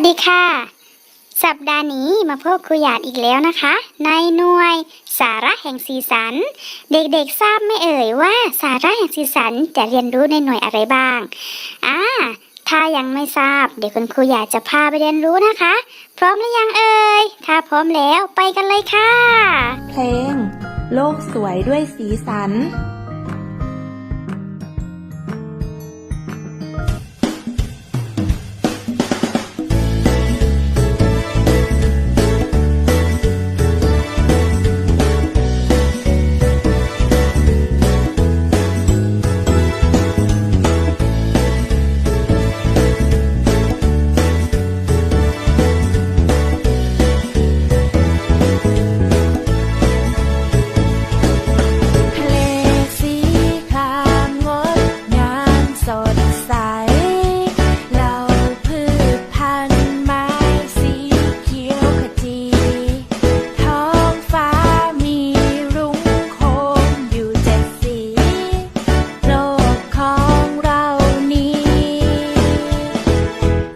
สวัสดีค่ะ สัปดาห์นี้มาพบครูหยาดอีกแล้วนะคะ ในหน่วยสาระแห่งสีสัน เด็กๆทราบไหม่เอ่ยว่าสาระแห่งสีสันจะเรียนรู้ในหน่วยอะไรบ้างอ่าถ้ายังไม่ทราบ เดี๋ยวคุณครูหยาดจะพาไปเรียนรู้นะคะ พร้อมหรือยังเอ่ยถ้าพร้อมแล้วไปกันเลยค่ะ เพลง โลกสวยด้วยสีสัน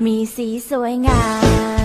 มีสีสวยงาม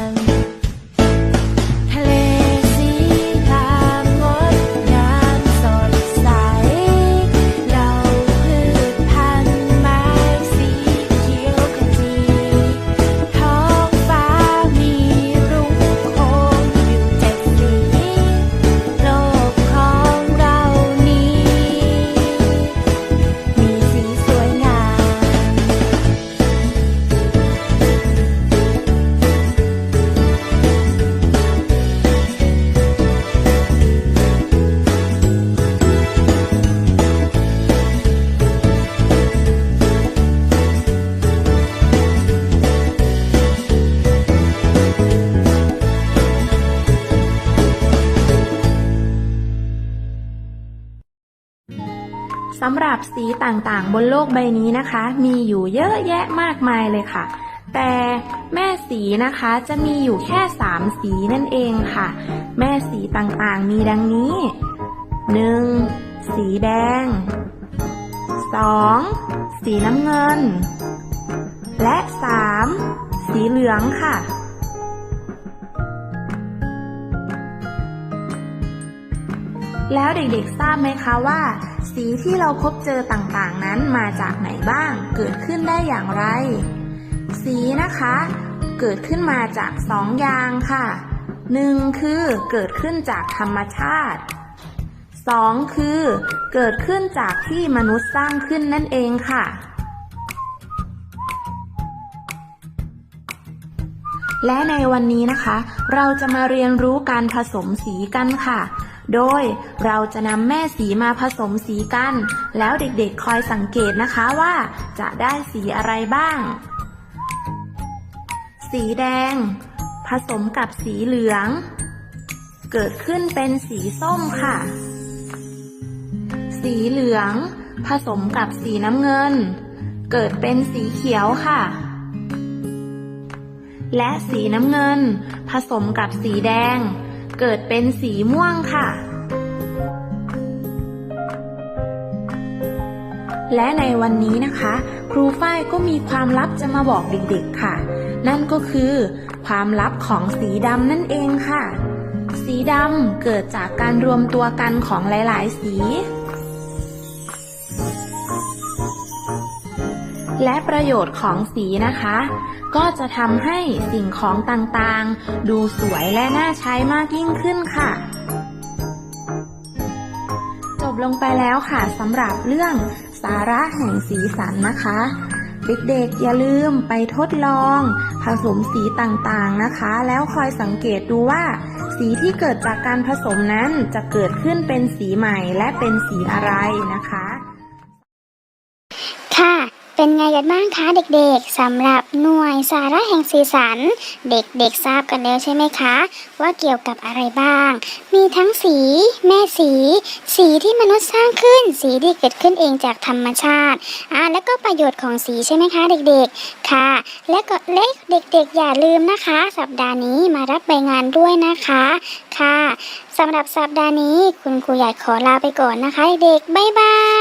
สำหรับสีต่างๆ บนโลกใบนี้นะคะ มีอยู่เยอะแยะมากมายเลยค่ะ แต่แม่สีนะคะจะมีอยู่แค่ 3 สีนั่นเองค่ะ แม่สีต่างๆ มีดังนี้ 1. สีแดง 2. สีน้ำเงิน และ 3. สีเหลืองค่ะ แล้วเด็กๆทราบไหมคะว่า สีที่เราพบเจอต่างๆ นั้นมาจากไหนบ้าง เกิดขึ้นได้อย่างไร สีนะคะ เกิดขึ้นมาจากสองอย่างค่ะหนึ่งคือเกิดขึ้นจากธรรมชาติสองคือ เกิดขึ้นจากที่มนุษย์สร้างขึ้นนั่นเองค่ะ และในวันนี้นะคะ เราจะมาเรียนรู้การผสมสีกันค่ะ โดยเราจะนำแม่สีมาผสมสีกัน แล้วเด็กๆคอยสังเกตนะคะว่าจะได้สีอะไรบ้าง สีแดง ผสมกับสีเหลือง เกิดขึ้นเป็นสีส้มค่ะ สีเหลือง ผสมกับสีน้ำเงิน เกิดเป็นสีเขียวค่ะ และสีน้ำเงิน ผสมกับสีแดง เกิดเป็นสีม่วงค่ะ และในวันนี้นะคะ ครูฝ้ายก็มีความลับจะมาบอกเด็กๆค่ะ นั่นก็คือ ความลับของสีดำนั่นเองค่ะ สีดำเกิดจากการรวมตัวกันของหลาย ๆ สี และประโยชน์ของสีนะคะ ก็จะทำให้สิ่งของต่างๆ ดูสวยและน่าใช้มากยิ่งขึ้นค่ะจบลงไปแล้วค่ะสำหรับเรื่องสาระแห่งสีสันนะคะ เด็กๆอย่าลืมไปทดลอง ผสมสีต่างๆนะคะ แล้วคอยสังเกตดูว่า สีที่เกิดจากการผสมนั้นจะเกิดขึ้นเป็นสีใหม่และเป็นสีอะไรนะคะค่ะ เป็นไงกันบ้างคะเด็กๆสำหรับหน่วยสาระแห่งสีสัน เด็กๆทราบกันแล้วใช่ไหมคะ ว่าเกี่ยวกับอะไรบ้าง มีทั้งสี แม่สี สีที่มนุษย์สร้างขึ้น สีที่เกิดขึ้นเองจากธรรมชาติอ่าแล้วก็ประโยชน์ของสีใช่ไหมคะ เด็กๆค่ะ และก็เล็กเด็กๆ อย่าลืมนะคะ สัปดาห์นี้มารับใบงานด้วยนะคะค่ะสำหรับสัปดาห์นี้คุณครูใหญ่ขอลาไปก่อนนะคะ เด็กๆบ๊ายบาย